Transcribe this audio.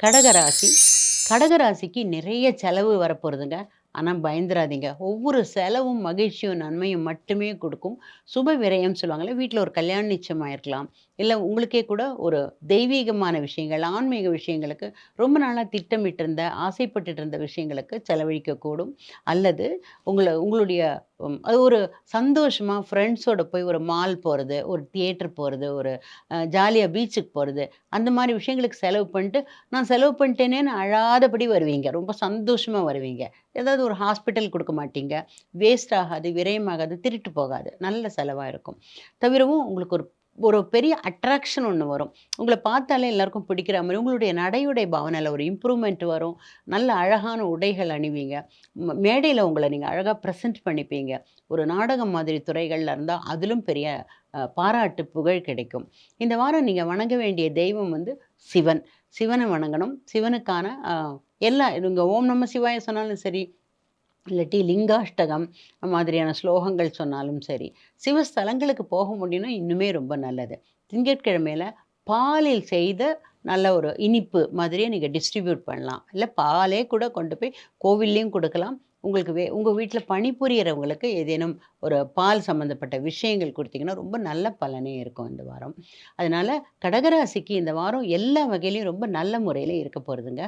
கடகராசி கடகராசிக்கு நிறைய செலவு வரப்போகிறதுங்க ஆனால் பயந்துராதீங்க. ஒவ்வொரு செலவும் மகிழ்ச்சியும் நன்மையும் மட்டுமே கொடுக்கும். சுப விரயம் சொல்லுவாங்கள்ல வீட்டில் ஒரு கல்யாண நிச்சயம் ஆயிருக்கலாம் இல்லை உங்களுக்கே கூட ஒரு தெய்வீகமான விஷயங்கள் ஆன்மீக விஷயங்களுக்கு ரொம்ப நாளாக திட்டமிட்டிருந்த ஆசைப்பட்டு இருந்த விஷயங்களுக்கு செலவழிக்கக்கூடும். அல்லது உங்களை உங்களுடைய அது ஒரு சந்தோஷமாக ஃப்ரெண்ட்ஸோட போய் ஒரு மால் போகிறது ஒரு தியேட்டர் போகிறது ஒரு ஜாலியாக பீச்சுக்கு போகிறது அந்த மாதிரி விஷயங்களுக்கு செலவு பண்ணிட்டு நான் செலவு பண்ணிட்டேனேன்னு அழாதபடி வருவீங்க. ரொம்ப சந்தோஷமாக வருவீங்க. ஏதாவது ஒரு ஹாஸ்பிட்டல் கொடுக்க மாட்டீங்க. வேஸ்ட் ஆகாது விரயமாகாது திருட்டு போகாது. நல்ல செலவாக இருக்கும். தவிரவும் உங்களுக்கு ஒரு ஒரு பெரிய அட்ராக்ஷன் ஒன்று வரும். உங்களை பார்த்தாலே எல்லாருக்கும் பிடிக்கிற மாதிரி உங்களுடைய நடையுடை பாவனையில் ஒரு இம்ப்ரூவ்மெண்ட் வரும். நல்ல அழகான உடைகள் அணிவீங்க. மேடையில் உங்களை நீங்கள் அழகாக ப்ரெசென்ட் பண்ணிப்பீங்க. ஒரு நாடகம் மாதிரி துறைகளில் இருந்தால் அதிலும் பெரிய பாராட்டு புகழ் கிடைக்கும். இந்த வாரம் நீங்கள் வணங்க வேண்டிய தெய்வம் வந்து சிவன். சிவனை வணங்கணும். சிவனுக்கான எல்லா இவங்க ஓம் நம்ம சிவாய சொன்னாலும் சரி இல்லாட்டி லிங்காஷ்டகம் மாதிரியான ஸ்லோகங்கள் சொன்னாலும் சரி சிவஸ்தலங்களுக்கு போக முடியும்னா இன்னுமே ரொம்ப நல்லது. திங்கட்கிழமையில பாலில் செய்த நல்ல ஒரு இனிப்பு மாதிரியே நீங்கள் டிஸ்ட்ரிபியூட் பண்ணலாம். இல்லை பாலே கூட கொண்டு போய் கோவில்லையும் கொடுக்கலாம். உங்களுக்கு வே உங்கள் வீட்டில் பணிபுரியறவங்களுக்கு ஏதேனும் ஒரு பால் சம்மந்தப்பட்ட விஷயங்கள் கொடுத்தீங்கன்னா ரொம்ப நல்ல பலனே இருக்கும் இந்த வாரம். அதனால் கடகராசிக்கு இந்த வாரம் எல்லா வகையிலையும் ரொம்ப நல்ல முறையில் இருக்க போகிறதுங்க